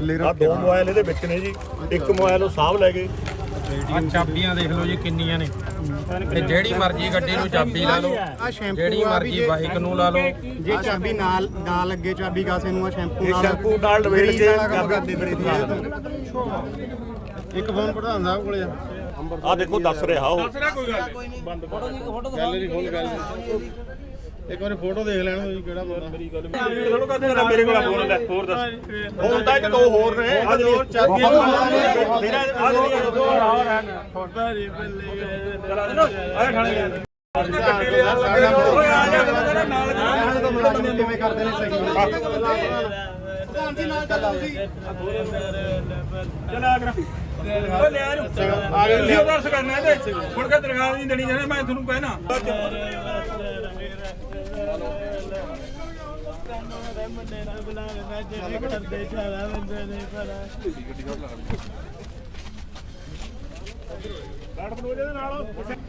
ਥੱਲੇ ਆ ਦੋ ਮੋਬਾਈਲ ਇਹਦੇ ਵਿੱਚ ਨੇ ਜੀ। ਇੱਕ ਮੋਬਾਈਲ ਉਹ ਸਾਹਬ ਲੈ ਗਏ। ਆ ਚਾਬੀਆਂ ਦੇਖ ਲਓ ਜੀ ਕਿੰਨੀਆਂ ਨੇ। ਤੇ ਜਿਹੜੀ ਮਰਜ਼ੀ ਗੱਡੀ ਨੂੰ ਚਾਬੀ ਲਾ ਲਓ ਆ ਸ਼ੈਂਪੂ ਜਿਹੜੀ ਆ ਵੀ ਮਰਜ਼ੀ ਜੇ- ਬਾਈਕ ਨੂੰ ਲਾ ਲਓ। ਜੇ ਚਾਬੀ ਨਾਲ ਨਾ ਲੱਗੇ ਚਾਬੀ ਕਾਸੇ ਨੂੰ ਆ ਸ਼ੈਂਪੂ ਇਹ ਨਾਲ ਸ਼ੈਂਪੂ ਨਾਲ ਗਰੀਸ ਕੇ ਕਰਦੇ ਬੜੇ ਦੀ ਇੱਕ ਫੋਨ ਪ੍ਰਧਾਨ ਸਾਹਿਬ ਕੋਲੇ ਆ। ਆ ਦੇਖੋ ਦੱਸ ਰਿਹਾ ਉਹ। ਗੈਲਰੀ ਖੋਲ ਗੈਲਰੀ ਇੱਕ ਵਾਰੀ ਫੋਟੋ ਦੇਖ ਲੈਣ ਜੀ ਕਿਹੜਾ ਬੰਦਾ ਮੇਰੀ ਗੱਲ ਥੋੜਾ ਕਰਦੇ ਮੇਰਾ ਮੇਰੇ ਕੋਲ ਫੋਨ ਲੈ ਹੋਰ ਦੱਸ ਫੋਨ ਤਾਂ ਇੱਕ ਦੋ ਹੋਰ ਨੇ ਆ ਦੋ ਚਾਬੀਆਂ ਮੇਰਾ ਆ ਜਿਹੜੀ ਦੋ ਹੋਰ ਹਨ ਕਿਵੇਂ ਕਰਦੇ ਨੇ ਸਹੀ ਪ੍ਰਧਾਨ ਜੀ ਨਾਲ ਚੱਲੋ ਤੁਸੀਂ ਚਲਾ ਕਰ। ਓ ਲੈ ਰੂ ਆ ਗਏ। ਲਿਓ ਦਰਸ ਕਰਨਾ ਇਹਦੇ। ਹੁਣ ਕੇ ਦਰਗਾਹ ਨਹੀਂ ਦੇਣੀ ਜਾਣੇ ਮੈਂ ਤੁਹਾਨੂੰ ਕਹਿਣਾ।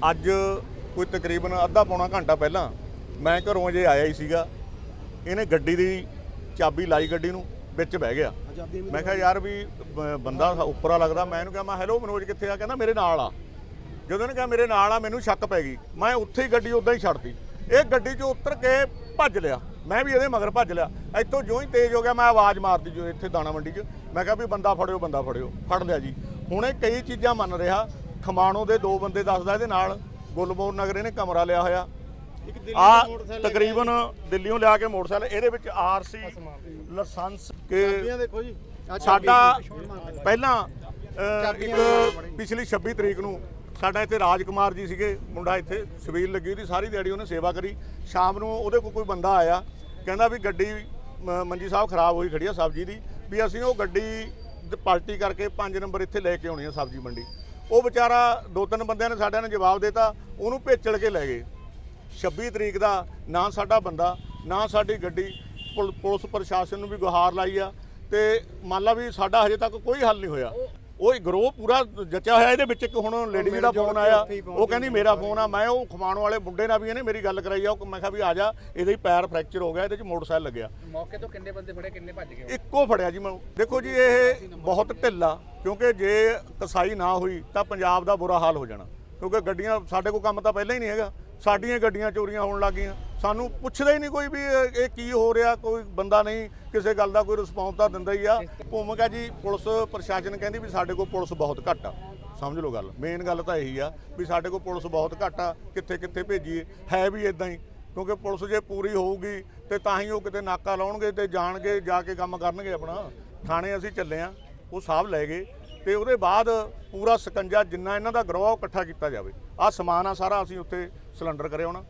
ਅੱਜ ਕੋਈ ਤਕਰੀਬਨ ਅੱਧਾ ਪੌਣਾ ਘੰਟਾ ਪਹਿਲਾਂ ਮੈਂ ਘਰੋਂ ਅਜੇ ਆਇਆ ਹੀ ਸੀਗਾ। ਇਹਨੇ ਗੱਡੀ ਦੀ ਚਾਬੀ ਲਾਈ ਗੱਡੀ ਨੂੰ, ਵਿੱਚ ਬਹਿ ਗਿਆ। ਮੈਂ ਕਿਹਾ, ਯਾਰ ਵੀ, ਬ- ਬੰਦਾ ਉੱਪਰਾ ਲੱਗਦਾ। ਮੈਂ ਇਹਨੂੰ ਕਿਹਾ, ਮੈਂ ਹੈਲੋ, ਮਨੋਜ, ਕਿੱਥੇ ਆ? ਕਹਿੰਦਾ, ਮੇਰੇ ਨਾਲ ਆ। ਜਦੋਂ ਨੇ ਕਿਹਾ, ਮੇਰੇ ਨਾਲ ਆ, ਮੈਨੂੰ ਸ਼ੱਕ ਪੈ ਗਈ। ਮੈਂ ਉੱਥੇ ਹੀ ਗੱਡੀ ਉਦਾਂ ਹੀ ਛੱਡਤੀ। ਇਹ ਗੱਡੀ 'ਚੋਂ ਉਤਰ ਕੇ ਭੱਜ ਲਿਆ। ਮੈਂ ਵੀ ਇਹਦੇ ਮਗਰ ਭੱਜ ਲਿਆ। ਇੱਥੋਂ ਜੋ ਹੀ ਤੇਜ਼ ਹੋ ਗਿਆ, ਮੈਂ ਆਵਾਜ਼ ਮਾਰਤੀ ਜੋ ਇੱਥੇ ਦਾਣਾ ਮੰਡੀ 'ਚ। ਮੈਂ ਕਿਹਾ, ਵੀ ਬੰਦਾ ਫੜਿਓ ਬੰਦਾ ਫੜਿਓ। ਫੜ ਲਿਆ ਜੀ। ਹੁਣ ਇਹ ਕਈ ਚੀਜ਼ਾਂ ਮੰਨ ਰਿਹਾ। ਖਮਾਣੋ ਦੇ ਦੋ ਬੰਦੇ ਦੱਸਦਾ ਇਹਦੇ ਨਾਲ। ਗੁਲਮੋਹਰ ਨਗਰ ਇਹਨੇ ਕਮਰਾ ਲਿਆ ਹੋਇਆ। ਆ ਤਕਰੀਬਨ ਦਿੱਲੀੋਂ ਲਿਆ ਕੇ ਮੋਟਰਸਾਈਕਲ ਇਹਦੇ ਵਿੱਚ ਆਰਸੀ ਲਾਇਸੈਂਸ ਕੇ ਦੇਖੋ ਜੀ। ਸਾਡਾ ਪਹਿਲਾਂ ਇੱਕ ਪਿਛਲੀ 26 ਤਰੀਕ ਨੂੰ ਸਾਡਾ ਇੱਥੇ ਰਾਜਕੁਮਾਰ ਜੀ ਸੀਗੇ ਮੁੰਡਾ ਇੱਥੇ ਸਵੀਲ ਲੱਗੀ ਉਹਦੀ ਸਾਰੀ ਦਿਹਾੜੀ ਉਹਨੇ ਸੇਵਾ ਕਰੀ। ਸ਼ਾਮ ਨੂੰ ਉਹਦੇ ਕੋਲ ਕੋਈ ਬੰਦਾ ਆਇਆ ਕਹਿੰਦਾ ਵੀ ਗੱਡੀ ਮੰਜੀ ਸਾਹਿਬ ਖਰਾਬ ਹੋਈ ਖੜੀ ਆ ਸਬਜ਼ੀ ਦੀ ਵੀ ਅਸੀਂ ਉਹ ਗੱਡੀ ਪਲਟੀ ਕਰਕੇ 5 ਨੰਬਰ ਇੱਥੇ ਲੈ ਕੇ ਆਉਣੀ ਆ ਸਬਜ਼ੀ ਮੰਡੀ। ਉਹ ਵਿਚਾਰਾ ਦੋ ਤਿੰਨ ਬੰਦਿਆਂ ਨੇ ਸਾਡਿਆਂ ਨੇ ਜਵਾਬ ਦਿੱਤਾ ਉਹਨੂੰ ਭੇਚਲ ਕੇ ਲੈ ਗਏ। 26 ਤਰੀਕ ਦਾ ਨਾ ਸਾਡਾ ਬੰਦਾ ਨਾ ਸਾਡੀ ਗੱਡੀ ਪੁਲ- ਪੁਲਿਸ ਪ੍ਰਸ਼ਾਸਨ ਨੂੰ ਵੀ ਗੁਹਾਰ ਲਾਈ ਆ ਤੇ ਮੰਨ ਲਾ ਵੀ ਸਾਡਾ ਹਜੇ ਤੱਕ ਕੋਈ ਹੱਲ ਨਹੀਂ ਹੋਇਆ। ਉਹ ਗਰੋਹ ਪੂਰਾ ਜਚਿਆ ਹੋਇਆ ਇਹਦੇ ਵਿੱਚ ਇੱਕ ਹੁਣ ਲੇਡੀ ਦਾ ਫੋਨ ਆਇਆ ਉਹ ਕਹਿੰਦੀ ਮੇਰਾ ਫੋਨ ਆ ਮੈਂ ਉਹ ਖਮਾਣ ਵਾਲੇ ਮੁੰਡੇ ਨਾਲ ਵੀ ਇਹਨੇ ਮੇਰੀ ਗੱਲ ਕਰਾਈ ਆ ਉਹ ਮੈਂ ਕਿਹਾ ਵੀ ਆ ਜਾ ਇਹਦੇ ਹੀ ਪੈਰ ਫ੍ਰੈਕਚਰ ਹੋ ਗਿਆ ਇਹਦੇ ਚ ਮੋਟਰਸਾਈਕਲ ਲੱਗਿਆ। ਮੌਕੇ ਤੋਂ ਕਿੰਨੇ ਬੰਦੇ ਫੜੇ ਕਿੰਨੇ ਭੱਜ ਗਏ ਇੱਕੋ ਫੜਿਆ ਜੀ ਮੈਂ। ਦੇਖੋ ਜੀ ਇਹ ਬਹੁਤ ਢਿੱਲਾ ਕਿਉਂਕਿ ਜੇ ਕਸਾਈ ਨਾ ਹੋਈ ਤਾਂ ਪੰਜਾਬ ਦਾ ਬੁਰਾ ਹਾਲ ਹੋ ਜਾਣਾ ਕਿਉਂਕਿ ਗੱਡੀਆਂ ਸਾਡੇ ਕੋਲ ਕੰਮ ਤਾਂ ਪਹਿਲਾਂ ਹੀ ਨਹੀਂ ਹੈਗਾ। ਸਾਡੀਆਂ ਗੱਡੀਆਂ ਚੋਰੀਆਂ ਹੋਣ ਲੱਗੀਆਂ। ਸਾਨੂੰ ਪੁੱਛਦਾ ਹੀ ਨਹੀਂ ਕੋਈ ਵੀ ਇਹ ਕੀ ਹੋ ਰਿਹਾ, ਕੋਈ ਬੰਦਾ ਨਹੀਂ, ਕਿਸੇ ਗੱਲ ਦਾ ਕੋਈ ਰਿਸਪੌਂਸ ਤਾਂ ਦਿੰਦਾ ਹੀ ਆ। ਭੂਮਿਕਾ ਜੀ, ਪੁਲਿਸ ਪ੍ਰਸ਼ਾਸਨ ਕਹਿੰਦੀ ਵੀ ਸਾਡੇ ਕੋਲ ਪੁਲਿਸ ਬਹੁਤ ਘੱਟ ਆ। ਸਮਝ ਲਓ ਗੱਲ। ਮੇਨ ਗੱਲ ਤਾਂ ਇਹੀ ਆ ਵੀ ਸਾਡੇ ਕੋਲ ਪੁਲਿਸ ਬਹੁਤ ਘੱਟ ਆ, ਕਿੱਥੇ ਕਿੱਥੇ ਭੇਜੀਏ। ਹੈ ਵੀ ਇਦਾਂ ਹੀ, ਕਿਉਂਕਿ ਪੁਲਿਸ ਜੇ ਪੂਰੀ ਹੋਊਗੀ ਤੇ ਤਾਂ ਹੀ ਉਹ ਕਿਤੇ ਨਾਕਾ ਲਾਉਣਗੇ ਤੇ ਜਾਣਗੇ, ਜਾ ਕੇ ਕੰਮ ਕਰਨਗੇ ਆਪਣਾ। ਥਾਣੇ ਅਸੀਂ ਚੱਲੇ ਆ, ਉਹ ਸਾਹਿਬ ਲੈ ਗਏ। ਤੇ ਉਹਦੇ ਬਾਅਦ ਪੂਰਾ ਸਕੰਜਾ ਜਿੰਨਾ ਇਹਨਾਂ ਦਾ ਗਰੋਹ ਇਕੱਠਾ ਕੀਤਾ ਜਾਵੇ। ਆ ਸਮਾਨ ਆ ਸਾਰਾ ਅਸੀਂ ਉੱਥੇ ਸਿਲੰਡਰ ਕਰਿਆ ਹੋਣਾ।